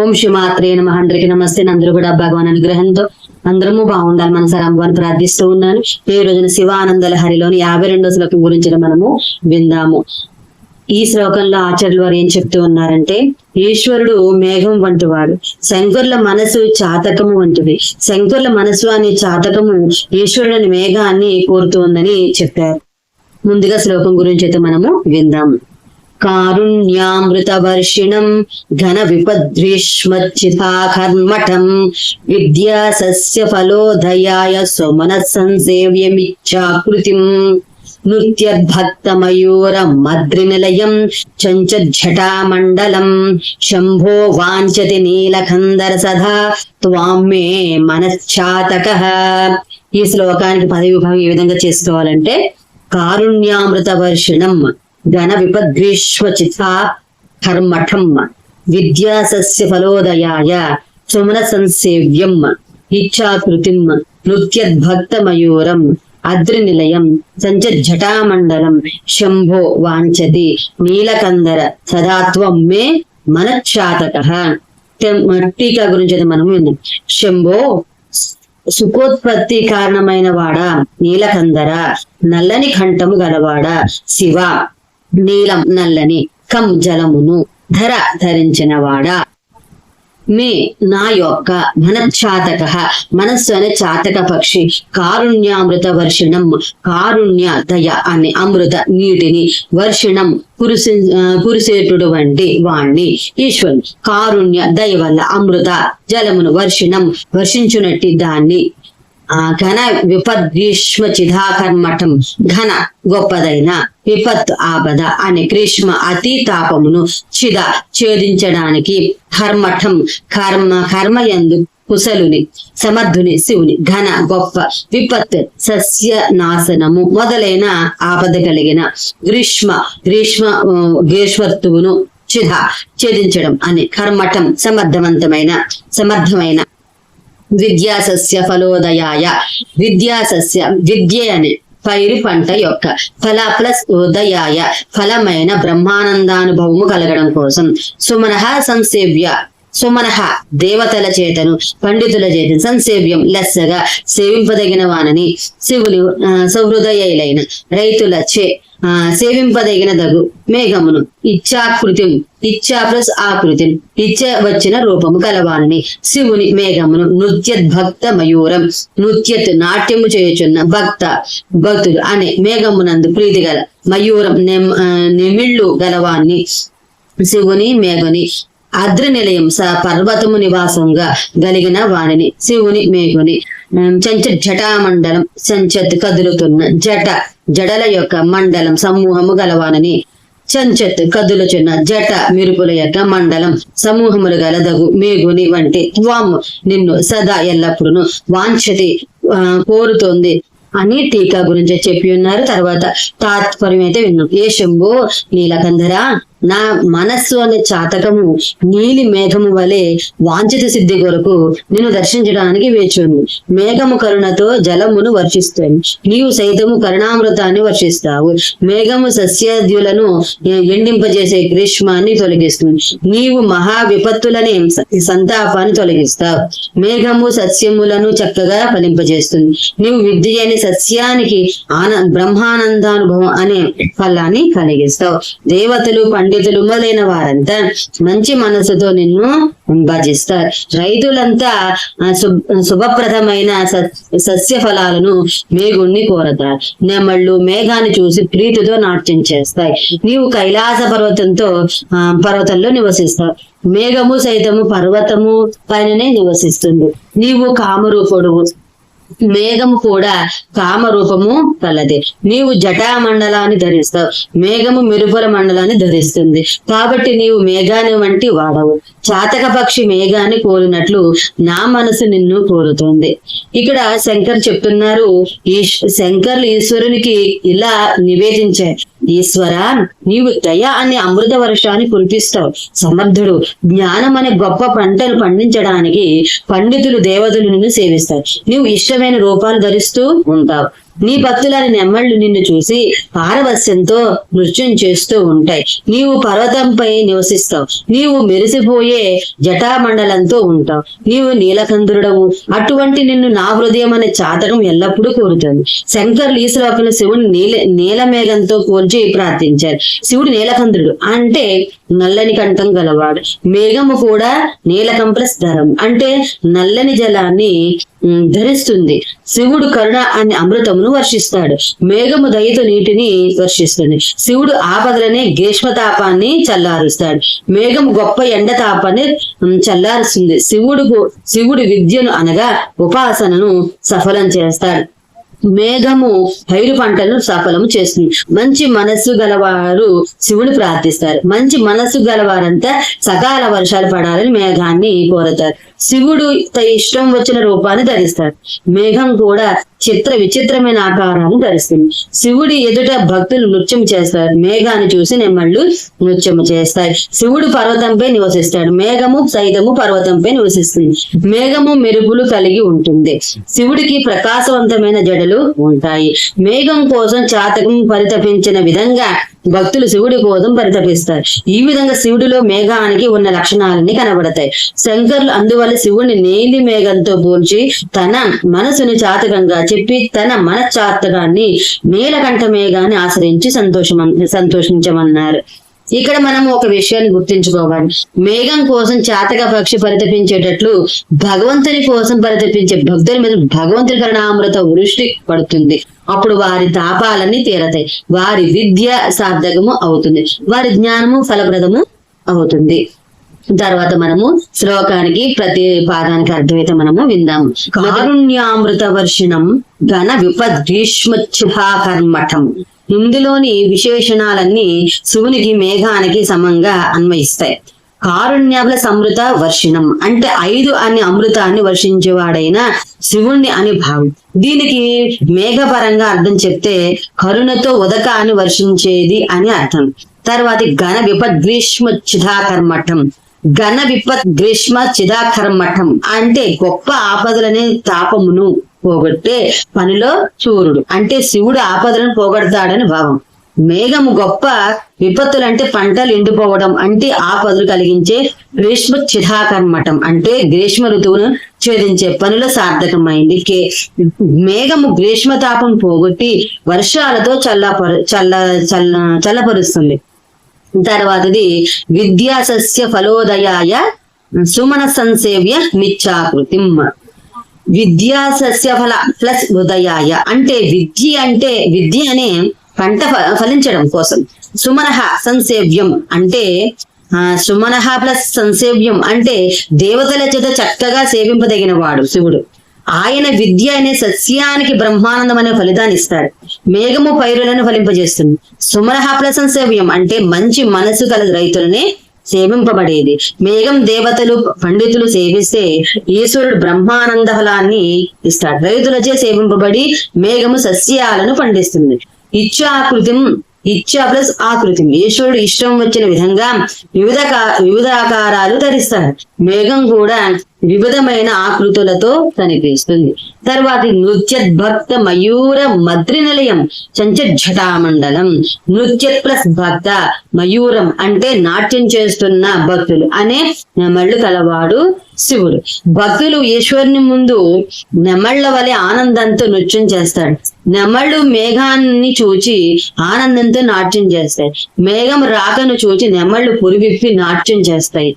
ఓం శ్రీమాత్రే నమ. అందరికి నమస్తే. అందరూ కూడా భగవాన్ అనుగ్రహంతో అందరము బాగుండాలి. మన సార్ అమ్మవారిని ప్రార్థిస్తూ ఉన్నాను. ఈ రోజున శివానందల హరిలోని యాభై రెండో శ్లోకం గురించి మనము విందాము. ఈ శ్లోకంలో ఆచార్యులు వారు ఏం చెప్తూ ఉన్నారంటే ఈశ్వరుడు మేఘం వంటివాడు శంకరుల మనసు చాతకము వంటిది. శంకరుల మనసు అనే చాతకము ఈశ్వరుని మేఘాన్ని కోరుతోందని చెప్పారు. ముందుగా శ్లోకం గురించి అయితే మనము విందాము. కారుణ్యామృతవర్షిణం ఘన విపద్రీష్మచ్చితాకర్మఠం విద్యా సస్య ఫలోదయాయ సుమన సంసేవ్యమిచ్చాకృతిం నృత్యద్భక్తమయూరం మద్రినిలయం చంచజ్జటామండలం శంభో వాంఛతి నీలకందర సదా త్వాం మనశ్చాతక ఈ శ్లోకానికి పదవి ఏ విధంగా చేసుకోవాలంటే కారుణ్యామృత వర్షిణం ఘన విపద్గ్రీష్మచితా కర్మఠం విద్యాసస్య ఫలోదయాయ సుమన సంసేవ్యం ఇచ్చాకృతిం నృత్యద్భక్తమయూరం అద్రి నిలయం సంచజటామండలం శంభో వాంఛతి నీలకందర సదాత్వం మే మనఛాతక టీకా గురించి మనం శంభో సుఖోత్పత్తి కారణమైన వాడా నీలకందర నల్లని కంఠము గలవాడా శివ నీలం నల్లని కం జలమును ధర ధరించినవాడా. మే నా యొక్క మనఛాతక మనస్సు అనే చాతక పక్షి కారుణ్యామృత వర్షణం కారుణ్య దయ అనే అమృత నీటిని వర్షణం కురిసి ఆ, కురిసేటటువంటి వాణ్ణి. ఈశ్వరుడు కారుణ్య దయ వల్ల అమృత జలమును వర్షణం వర్షించునట్టి దాన్ని ఘన విపద్గ్రీష్మ చిదాకర్మఠం ఘన గొప్పదైన విపత్ ఆపద అనే గ్రీష్మ అతి తాపమును చిద ఛేదించడానికి కర్మఠం కర్మ కర్మయందు కుశలుని సమర్థుని శివుని ఘన గొప్ప విపత్ సస్య నాశనము మొదలైన ఆపద కలిగిన గ్రీష్మ గ్రీష్మ గ్రీష్మత్తువును చిధ ఛేదించడం అనే కర్మఠం సమర్థవంతమైన సమర్థమైన విద్యాసస్య ఫలోదయాయ. విద్యాసస్య విద్య అనే పైరు పంట యొక్క ఫల ప్లస్ ఉదయాయ ఫలమైన బ్రహ్మానందానుభవము కలగడం కోసం. సుమన సంసేవ్య సుమనహ దేవతల చేతను పండితుల చేత సంసేవ్యం లెస్సగా సేవింపదగిన వానని శివులు సహృదయులైన రైతుల చే ఆ, సేవింపదగిన దగు మేఘమును ఇచ్చాకృతి ఇచ్చా ప్లస్ ఆకృతి ఇచ్చ వచ్చిన రూపము కలవాణి శివుని మేఘమును నృత్యత్ భక్త మయూరం నృత్యత్ నాట్యము చేయుచున్న భక్త భక్తులు అనే మేఘమునందు ప్రీతి గల మయూరం నెమ్- ఆ, నిమిళ్ళు గలవాన్ని శివుని మేఘుని అద్రి నిలయం స పర్వతము నివాసంగా గలిగిన వాణిని శివుని మేఘుని. ఉమ్, చంచ జటామండలం సంచత్ కదులుతున్న జట జడల యొక్క మండలం సమూహము గలవానని. చంచత్ కదులుచున్న జట మెరుపుల యొక్క మండలం సమూహములు గలదగు మేఘుని వంటి త్వం నిన్ను సదా ఎల్లప్పుడూ వాంఛతి కోరుతోంది. అని టీకా గురించి చెప్పి ఉన్నారు. తర్వాత తాత్పర్యం అయితే విన్నాం. ఏ శంభు నీలకంధర నా మనస్సు అనే చాతకము నీలి మేఘము వలె వాంఛిత సిద్ధి కొరకు నిన్ను దర్శించడానికి వేచుంది మేఘము కరుణతో జలమును వర్షిస్తుంది నీవు సైతము కరుణామృతాన్ని వర్షిస్తావు. మేఘము సస్యాద్యులను ఎండింపజేసే గ్రీష్మాన్ని తొలగిస్తుంది. నీవు మహా విపత్తులనే సంతాపాన్ని తొలగిస్తావు. మేఘము సస్యములను చక్కగా ఫలింపజేస్తుంది. నీవు విద్య అనే సస్యానికి ఆన బ్రహ్మానందానుభవం అనే ఫలాన్ని కలిగిస్తావు. దేవతలు పండితులు మొదలైన వారంతా మంచి మనసుతో నిన్ను భజిస్తారు రైతులంతా శుభప్రదమైన సస్య ఫలాలను మేఘుణ్ణి కోరతారు. నెమళ్ళు మేఘాన్ని చూసి ప్రీతితో నాట్యం చేస్తాయి. నీవు కైలాస పర్వతంతో పర్వతంలో నివసిస్తావు. మేఘము సైతము పర్వతము పైననే నివసిస్తుంది. నీవు కామరూపుడు మేఘము కూడా కామరూపము కలదే. నీవు జటా మండలాన్ని ధరిస్తావు. మేఘము మిరుపుల మండలాన్ని ధరిస్తుంది. కాబట్టి నీవు మేఘాన్ని వంటి వాడవు. చాతక పక్షి మేఘాన్ని కోరినట్లు నా మనసు నిన్ను కోరుతుంది. ఇక్కడ శంకర్ చెప్తున్నారు శంకర్లు ఈశ్వరునికి ఇలా నివేదించారు. ఈశ్వర నీవు దయ అనే అమృత వర్షాన్ని కురిపిస్తావు. సమర్థుడు జ్ఞానం అనే గొప్ప పంటను పండించడానికి పండితులు దేవతలు నిన్ను సేవిస్తారు. నీవు ఇష్టమైన రూపాలు ధరిస్తూ ఉంటావు. నీ భక్తులని నెమ్మళ్ళు నిన్ను చూసి పారవస్యంతో నృత్యం చేస్తూ ఉంటాయి. నీవు పర్వతంపై నివసిస్తావు. నీవు మెరిసిపోయే జటామండలంతో ఉంటావు. నీవు నీలకందురుడవు. అటువంటి నిన్ను నా హృదయం అనే చాతకం ఎల్లప్పుడూ కోరుతుంది. శంకర్లు ఈ శ్లోకంలో శివుని నీల నీలమేఘంతో పోల్చి ప్రార్థించారు. శివుడు నీలకంధ్రుడు అంటే నల్లని కంఠం గలవాడు. మేఘము కూడా నీలకంప్లస్ ధరం అంటే నల్లని జలాన్ని ధరిస్తుంది. శివుడు కరుణ అనే అమృతమును వర్షిస్తాడు. మేఘము దయతో నీటిని వర్షిస్తుంది. శివుడు ఆపదలనే గ్రీష్మ తాపాన్ని చల్లారుస్తాడు. మేఘం గొప్ప ఎండ తాపాన్ని చల్లారుస్తుంది. శివుడు శివుడు విద్యను అనగా ఉపాసనను సఫలం చేస్తాడు. మేఘము పైరు పంటలను సఫలము చేస్తుంది. మంచి మనస్సు గలవారు శివుని ప్రార్థిస్తారు. మంచి మనస్సు గలవారంతా సకాల వర్షాలు పడాలని మేఘాన్ని కోరతారు. శివుడు తన ఇష్టం వచ్చిన రూపాన్ని ధరిస్తాడు మేఘం కూడా చిత్ర విచిత్రమైన ఆకారాన్ని ధరిస్తుంది. శివుడి ఎదుట భక్తులు నృత్యం చేస్తారు. మేఘాన్ని చూసి నెమ్మళ్ళు నృత్యం చేస్తాయి శివుడు పర్వతంపై నివసిస్తాడు. మేఘము సైతము పర్వతంపై నివసిస్తుంది. మేఘము మెరుపులు కలిగి ఉంటుంది. శివుడికి ప్రకాశవంతమైన జడలు ఉంటాయి. మేఘం కోసం చాతకం పరితపించిన విధంగా భక్తులు శివుడి కోసం పరితపిస్తారు. ఈ విధంగా శివుడిలో మేఘానికి ఉన్న లక్షణాలన్నీ కనబడతాయి. శంకర్లు అందువల్ల శివుడిని నీలి మేఘంతో పోల్చి తన మనసుని చాతకంగా చెప్పి తన మనశ్చాతకాన్ని నీలకంఠ మేఘాన్ని ఆశ్రయించి సంతోషం సంతోషించమన్నారు. ఇక్కడ మనం ఒక విషయాన్ని గుర్తించుకోవాలి. మేఘం కోసం చాతక పక్షి పరితపించేటట్లు భగవంతుని కోసం పరితపించే భక్తుల మీద భగవంతుని కరుణామృత వృష్టి పడుతుంది. అప్పుడు వారి తాపాలన్నీ తీరతాయి. వారి విద్య సార్థకము అవుతుంది. వారి జ్ఞానము ఫలప్రదము అవుతుంది. తర్వాత మనము శ్లోకానికి ప్రతి పాదానికి అర్థమైతే మనము విందాము. కారుణ్యామృత వర్షిణం ఘన విపద్గ్రీష్మచ్ఛుభాకర్మఠం ఇందులోని విశేషణాలన్నీ శివునికి మేఘానికి సమంగా అన్వయిస్తాయి. కారుణ్యాల సమృత వర్షిణం అంటే ఐదు అనే అమృతాన్ని వర్షించేవాడైన శివుణ్ణి అని భావం. దీనికి మేఘపరంగా అర్థం చెప్తే కరుణతో ఉదక అని వర్షించేది అని అర్థం. తర్వాత ఘన విపద్గ్రీష్మ చిదాకర్మఠం ఘన విపత్ గ్రీష్మ చిదాకర్మఠం అంటే గొప్ప ఆపదలనే తాపమును పోగొట్టే పనిలో సూర్యుడు అంటే శివుడు ఆపదలను పోగొడతాడని భావం. మేఘము గొప్ప విపత్తులు అంటే పంటలు ఎండిపోవడం అంటే ఆపదలు కలిగించే గ్రీష్మ చిదాకర్మఠం అంటే గ్రీష్మ ఋతువును ఛేదించే పనుల సార్థకమైంది. కే మేఘము గ్రీష్మ తాపం పోగొట్టి వర్షాలతో చల్లపరు చల్ల చల్ల చల్లపరుస్తుంది. తర్వాతది విద్యాసస్య ఫలోదయాయ సుమన సంసేవ్య మిచ్చాకృతిం విద్యా ఫల ప్లస్ ఉదయాయ అంటే విద్య అంటే విద్య అనే పంట ఫ- ఫలించడం కోసం. సుమనహ సంసేవ్యం అంటే ఆ, సుమనహ ప్లస్ సంసేవ్యం అంటే దేవతల చేత చక్కగా సేవింపదగిన వాడు శివుడు. ఆయన విద్య అనే సస్యానికి బ్రహ్మానందం అనే ఫలితాన్ని ఇస్తాడు మేఘము పైరులను ఫలింపజేస్తుంది. సుమరహ ప్లస్ అంటే మంచి మనసు కల రైతులనే సేవింపబడేది. మేఘం దేవతలు పండితులు సేవిస్తే ఈశ్వరుడు బ్రహ్మానంద ఫలాన్ని ఇస్తాడు. రైతులచే సేవింపబడి మేఘము సస్యాలను పండిస్తుంది. ఇచ్చాకృతి ఇచ్చా ప్లస్ ఆకృతి ఈశ్వరుడు ఇష్టం వచ్చిన విధంగా వివిధ వివిధ ఆకారాలు ధరిస్తాడు. మేఘం కూడా వివిధమైన ఆకృతులతో కనిపిస్తుంది తర్వాత నృత్య భక్త మయూర మద్రి నిలయం చంచజటామండలం నృత్య ప్లస్ భక్త మయూరం అంటే నాట్యం చేస్తున్న భక్తులు అనే నెమళ్ళు కలవాడు శివుడు. భక్తులు ఈశ్వరుని ముందు నెమళ్ళ వలె ఆనందంతో నృత్యం చేస్తాడు. నెమళ్ళు మేఘాన్ని చూచి ఆనందంతో నాట్యం చేస్తాయి. మేఘం రాకను చూచి నెమళ్ళు పురివిప్పి నాట్యం చేస్తాయి.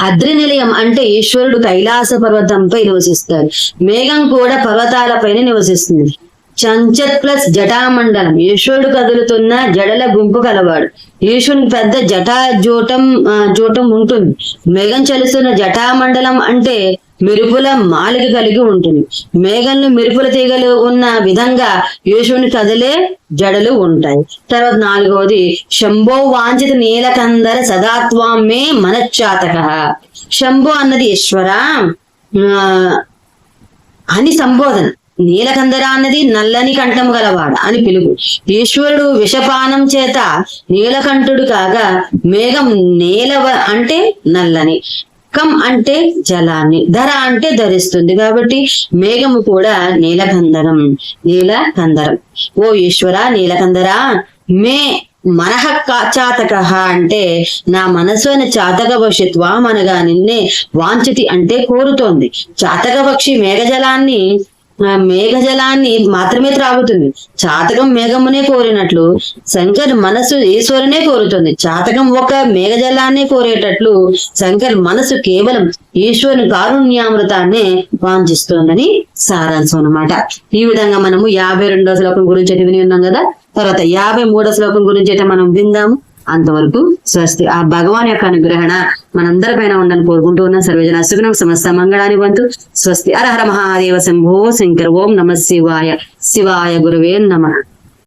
అద్రి నిలయం అంటే ఈశ్వరుడు కైలాస పర్వతంపై నివసిస్తాడు. మేఘం కూడా పర్వతాలపైన నివసిస్తుంది. చంచత్ ప్లస్ జటామండలం. ఈశ్వరుడు కదులుతున్న జడల గుంపు కలవాడు. ఈశ్వరునికి పెద్ద జటా జోటం జూటం జోటం ఉంటుంది. మేఘం చలిస్తున్న జటామండలం అంటే మెరుపుల మాలిక కలిగి ఉంటుంది. మేఘంలో మెరుపుల తీగలు ఉన్న విధంగా ఈశ్వరుని కదిలే జడలు ఉంటాయి. తర్వాత నాలుగవది శంభో వాంఛిత నీలకందర సదాత్వామే మనశ్చాతక. శంభో అన్నది ఈశ్వర ఆ, అని సంబోధన. నీలకందర అన్నది నల్లని కంఠము గలవాడు అని పిలుపు ఈశ్వరుడు విషపానం చేత నీలకంఠుడు కాగా మేఘం నీలవ అంటే నల్లని కం అంటే జలాన్ని ధర అంటే ధరిస్తుంది కాబట్టి మేఘము కూడా నీలకందరం నీలకందరం. ఓ ఈశ్వర నీలకందర మే మనహ చాతక అంటే నా మనసు అని చాతక భవిష్యత్వ అనగా నిన్నే వాంఛతి అంటే కోరుతోంది. చాతక పక్షి మేఘజలాన్ని మేఘజలాన్ని మాత్రమే త్రాగుతుంది. చాతకం మేఘమునే కోరినట్లు శంకర్ మనసు ఈశ్వరునే కోరుతుంది. చాతకం ఒక మేఘజలాన్ని కోరేటట్లు శంకర్ మనసు కేవలం ఈశ్వరుని కారుణ్యామృతాన్ని వాంఛిస్తోందని సారాంశం అన్నమాట. ఈ విధంగా మనము యాభై రెండో శ్లోకం గురించి అయితే విని ఉన్నాం కదా? తర్వాత యాభై మూడో శ్లోకం గురించి అయితే మనం విందాము. అంతవరకు స్వస్తి. ఆ భగవాన్ యొక్క అనుగ్రహణ. మనందరిపైన ఉందని కోరుకుంటూ ఉన్న. సర్వజన సుగుణం సమస్త మంగళాని వంతు స్వస్తి. అరహర మహాదేవ శంభో శంకర్ ఓం నమ శివాయ. శివాయ గురువే నమ.